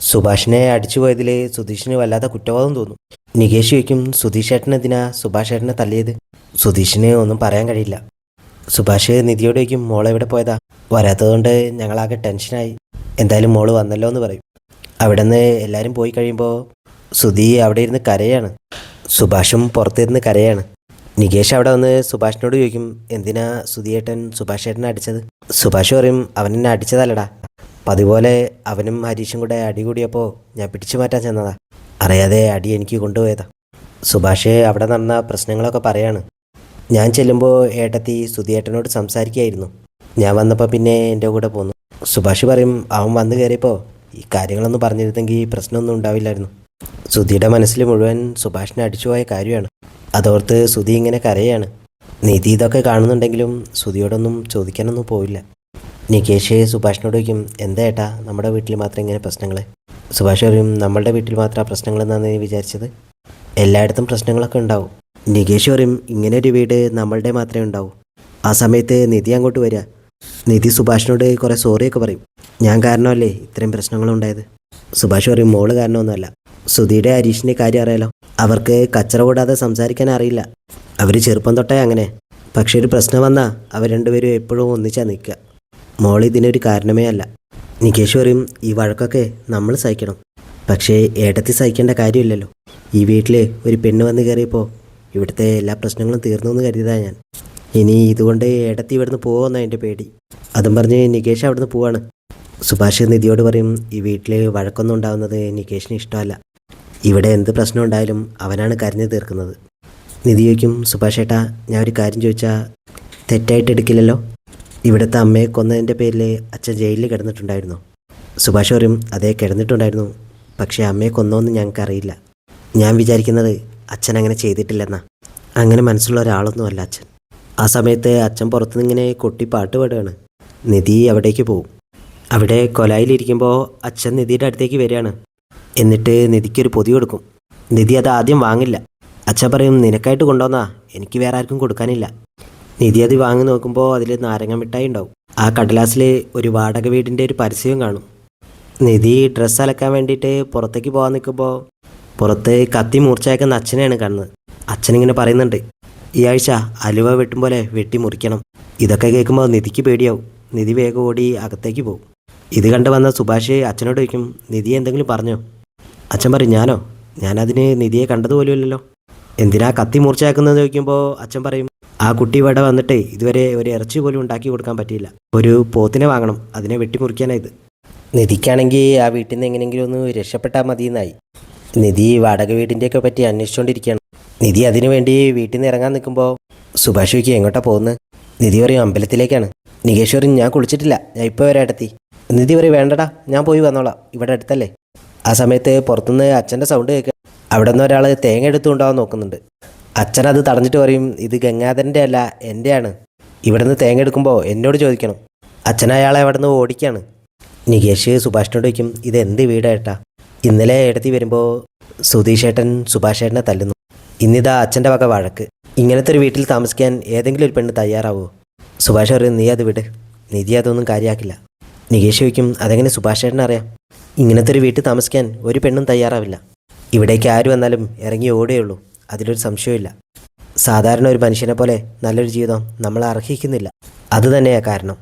സുഭാഷിനെ അടിച്ചു പോയതിൽ സുധീഷിന് വല്ലാത്ത കുറ്റബോധം തോന്നും. നികേഷ് ചോദിക്കും സുധീഷ് ഏട്ടനെതിനാ സുഭാഷ് ഏട്ടനെ തല്ലിയത്? സുധീഷിന് ഒന്നും പറയാൻ കഴിയില്ല. സുഭാഷ് നിധിയോട് ചോദിക്കും മോളെ എവിടെ പോയതാ? വരാത്തതുകൊണ്ട് ഞങ്ങളാകെ ടെൻഷനായി. എന്തായാലും മോൾ വന്നല്ലോ എന്ന് പറയും. അവിടെ നിന്ന് എല്ലാവരും പോയി കഴിയുമ്പോൾ സുധി അവിടെ ഇരുന്ന് കരയാണ്. സുഭാഷും പുറത്തിരുന്ന് കരയാണ്. നികേഷ് അവിടെ വന്ന് സുഭാഷിനോട് ചോദിക്കും എന്തിനാ സുധിയേട്ടൻ സുഭാഷ് ഏട്ടനെ അടിച്ചത്? സുഭാഷ് പറയും അവൻ എന്നെ അടിച്ചതല്ലടാ. പതിപോലെ അവനും ഹരീഷും കൂടെ അടി കൂടിയപ്പോൾ ഞാൻ പിടിച്ചു മാറ്റാൻ ചെന്നതാ. അറിയാതെ അടി എനിക്ക് കൊണ്ടുപോയതാ. സുഭാഷ് അവിടെ നടന്ന പ്രശ്നങ്ങളൊക്കെ പറയാണ്. ഞാൻ ചെല്ലുമ്പോൾ ഏട്ടത്തി സുധിയേട്ടനോട് സംസാരിക്കുകയായിരുന്നു ഞാൻ വന്നപ്പോൾ പിന്നെ എന്റെ കൂടെ പോന്നു. സുഭാഷ് പറയും അവൻ വന്നു കയറിയപ്പോൾ ഈ കാര്യങ്ങളൊന്നും പറഞ്ഞിരുന്നെങ്കിൽ പ്രശ്നമൊന്നും ഉണ്ടാവില്ലായിരുന്നു. സുധിയുടെ മനസ്സിൽ മുഴുവൻ സുഭാഷിനെ അടിച്ചുപോയ കാര്യമാണ്. അതോർത്ത് സുധി ഇങ്ങനെ കരയാണ്. നിധി ഇതൊക്കെ കാണുന്നുണ്ടെങ്കിലും സുധിയോടൊന്നും ചോദിക്കാനൊന്നും പോയില്ല നികേഷ് സുഭാഷിനോട് ചോദിക്കും എന്താ ഏട്ടാ നമ്മുടെ വീട്ടിൽ മാത്രം ഇങ്ങനെ പ്രശ്നങ്ങൾ സുഭാഷ് പറയും നമ്മളുടെ വീട്ടിൽ മാത്രം പ്രശ്നങ്ങളെന്നാണ് നീ വിചാരിച്ചത്? എല്ലായിടത്തും പ്രശ്നങ്ങളൊക്കെ ഉണ്ടാവും. നികേഷ് പറയും ഇങ്ങനെ ഒരു വീട് നമ്മളുടെ മാത്രമേ ഉണ്ടാവൂ. ആ സമയത്ത് നിധി അങ്ങോട്ട് വരിക. നിധി സുഭാഷിനോട് കുറേ സോറിയൊക്കെ പറയും. ഞാൻ കാരണമല്ലേ ഇത്രയും പ്രശ്നങ്ങളുണ്ടായത് സുഭാഷ് പറയും മോൾ കാരണമൊന്നുമല്ല. സുധിയുടെ ഹരീഷിന്റെ കാര്യം അറിയാലോ. അവർക്ക് കച്ചറ കൂടാതെ സംസാരിക്കാൻ അറിയില്ല. അവർ ചെറുപ്പം തൊട്ടേ അങ്ങനെ. പക്ഷേ ഒരു പ്രശ്നം വന്നാൽ അവർ രണ്ടുപേരും എപ്പോഴും ഒന്നിച്ചാ നിൽക്കുക. മോൾ ഇതിനൊരു കാരണമേ അല്ല. നികേഷ് പറയും ഈ വഴക്കൊക്കെ നമ്മൾ സഹിക്കണം. പക്ഷേ ഏട്ടത്തി സഹിക്കേണ്ട കാര്യമില്ലല്ലോ. ഈ വീട്ടിൽ ഒരു പെണ്ണ് വന്ന് കയറിയപ്പോൾ ഇവിടുത്തെ എല്ലാ പ്രശ്നങ്ങളും തീർന്നു എന്ന് കരുതിയതാണ് ഞാൻ. ഇനി ഇതുകൊണ്ട് ഏടത്തി ഇവിടുന്ന് പോകുമെന്നാണ് എന്റെ പേടി. അതും പറഞ്ഞ് നികേഷ് അവിടുന്ന് പോവാണ്. സുഭാഷ് നിധിയോട് പറയും ഈ വീട്ടിൽ വഴക്കൊന്നും ഉണ്ടാവുന്നത് നികേഷിന് ഇഷ്ടമല്ല. ഇവിടെ എന്ത് പ്രശ്നം ഉണ്ടായാലും അവനാണ് കരഞ്ഞു തീർക്കുന്നത്. നിധി ചോദിക്കും സുഭാഷ് ഏട്ടാ ഞാൻ ഒരു കാര്യം ചോദിച്ചാൽ തെറ്റായിട്ട് എടുക്കില്ലല്ലോ? ഇവിടുത്തെ അമ്മയെ കൊന്നതിന്റെ പേരിൽ അച്ഛൻ ജയിലിൽ കിടന്നിട്ടുണ്ടായിരുന്നു. സുഭാഷ് പറയും അതേ കിടന്നിട്ടുണ്ടായിരുന്നു. പക്ഷേ അമ്മയെ കൊന്നോന്ന് ഞങ്ങൾക്കറിയില്ല. ഞാൻ വിചാരിക്കുന്നത് അച്ഛൻ അങ്ങനെ ചെയ്തിട്ടില്ലെന്നാ. അങ്ങനെ മനസ്സുള്ള ഒരാളൊന്നുമല്ല അച്ഛൻ. ആ സമയത്ത് അച്ഛൻ പുറത്തുനിന്ന് ഇങ്ങനെ കൊട്ടി പാട്ട് പാടുകയാണ്. നിധി അവിടേക്ക് പോവും. അവിടെ കൊലായിലിരിക്കുമ്പോൾ അച്ഛൻ നിധിയുടെ അടുത്തേക്ക് വരികയാണ്. എന്നിട്ട് നിധിക്കൊരു പൊതി കൊടുക്കും. നിധി അത് ആദ്യം വാങ്ങില്ല. അച്ഛൻ പറയും നിനക്കായിട്ട് കൊണ്ടുവന്നാ. എനിക്ക് വേറെ ആർക്കും കൊടുക്കാനില്ല. നിധി അത് വാങ്ങി നോക്കുമ്പോൾ അതിൽ നാരങ്ങ മിഠായി ഉണ്ടാവും. ആ കടലാസിൽ ഒരു വാടക വീടിന്റെ ഒരു പരസ്യവും കാണും. നിധി ഡ്രസ്സ് അലക്കാൻ വേണ്ടിയിട്ട് പുറത്തേക്ക് പോകാൻ നിൽക്കുമ്പോൾ പുറത്ത് കത്തി മൂർച്ചയാക്കുന്ന അച്ഛനെയാണ് കാണുന്നത്. അച്ഛനിങ്ങനെ പറയുന്നുണ്ട് ഈ ആഴ്ച അലുവ വെട്ടും പോലെ വെട്ടി മുറിക്കണം. ഇതൊക്കെ കേൾക്കുമ്പോൾ നിധിക്ക് പേടിയാവും. നിധി വേഗം ഓടി അകത്തേക്ക് പോകും. ഇത് കണ്ട് വന്ന സുഭാഷ് അച്ഛനോട് ചോദിക്കും നിധി എന്തെങ്കിലും പറഞ്ഞോ? അച്ഛൻ പറയും ഞാനോ? ഞാനതിന് നിധിയെ കണ്ടതുപോലുമില്ലല്ലോ. എന്തിനാ കത്തി മൂർച്ചയാക്കുന്നത്? ചോദിക്കുമ്പോൾ അച്ഛൻ പറയും ആ കുട്ടി ഇവിടെ വന്നിട്ട് ഇതുവരെ ഒരു ഇറച്ചി പോലും ഉണ്ടാക്കി കൊടുക്കാൻ പറ്റിയില്ല. ഒരു പോത്തിനെ വാങ്ങണം. അതിനെ വെട്ടിമുറിക്കാനായത് നിധിക്കാണെങ്കിൽ ആ വീട്ടിൽ നിന്ന് എങ്ങനെയെങ്കിലും ഒന്ന് രക്ഷപ്പെട്ടാൽ മതി എന്നായി നിധി വാടക വീടിന്റെയൊക്കെ പറ്റി അന്വേഷിച്ചുകൊണ്ടിരിക്കുകയാണ് നിധി അതിനു വേണ്ടി വീട്ടിൽ നിന്ന് ഇറങ്ങാൻ നിൽക്കുമ്പോൾ സുഭാഷ് ചോദിക്കും എങ്ങോട്ടാ പോകുന്നത് നിധി പറയും അമ്പലത്തിലേക്കാണ്. നികേഷ് പറയും ഞാൻ കുളിച്ചിട്ടില്ല. ഞാൻ ഇപ്പോൾ വരെ അടുത്തി. നിധി പറയും വേണ്ടടാ ഞാൻ പോയി വന്നോളാം. ഇവിടെ അടുത്തല്ലേ? ആ സമയത്ത് പുറത്തുനിന്ന് അച്ഛന്റെ സൗണ്ട് കേൾക്കുക അവിടെ നിന്ന് ഒരാൾ തേങ്ങ എടുത്തുകൊണ്ടാവാൻ നോക്കുന്നുണ്ട്. അച്ഛൻ അത് തടഞ്ഞിട്ട് പറയും ഇത് ഗംഗാധരന്റെ അല്ല എന്റെയാണ്. ഇവിടെ നിന്ന് തേങ്ങ എടുക്കുമ്പോൾ എന്നോട് ചോദിക്കണം. അച്ഛൻ അയാളെ അവിടെ നിന്ന് ഓടിക്കുകയാണ് നികേഷ് സുഭാഷിനോട് ചോദിക്കും ഇത് എന്ത് വീടായിട്ടാ ഇന്നലെ എടുത്തി വരുമ്പോൾ സുധീഷ് ഏട്ടൻ സുഭാഷ് ഏട്ടനെ തല്ലുന്നു. ഇന്നിതാ അച്ഛന്റെ വക വഴക്ക്. ഇങ്ങനത്തെ ഒരു വീട്ടിൽ താമസിക്കാൻ ഏതെങ്കിലും ഒരു പെണ്ണ് തയ്യാറാവുമോ സുഭാഷ് പറയും നീ അത് വിട്. നിധി അതൊന്നും കാര്യമാക്കില്ല നികേഷ് ചോദിക്കും അതെങ്ങനെ സുഭാഷ് ഏട്ടൻ അറിയാം? ഇങ്ങനത്തെ ഒരു വീട്ടിൽ താമസിക്കാൻ ഒരു പെണ്ണും തയ്യാറാവില്ല. ഇവിടേക്ക് ആര് വന്നാലും ഇറങ്ങി ഓടുകയുള്ളൂ അതിലൊരു സംശയമില്ല സാധാരണ ഒരു മനുഷ്യനെ പോലെ നല്ലൊരു ജീവിതം നമ്മൾ അർഹിക്കുന്നില്ല. അത് തന്നെയാണ് കാരണം.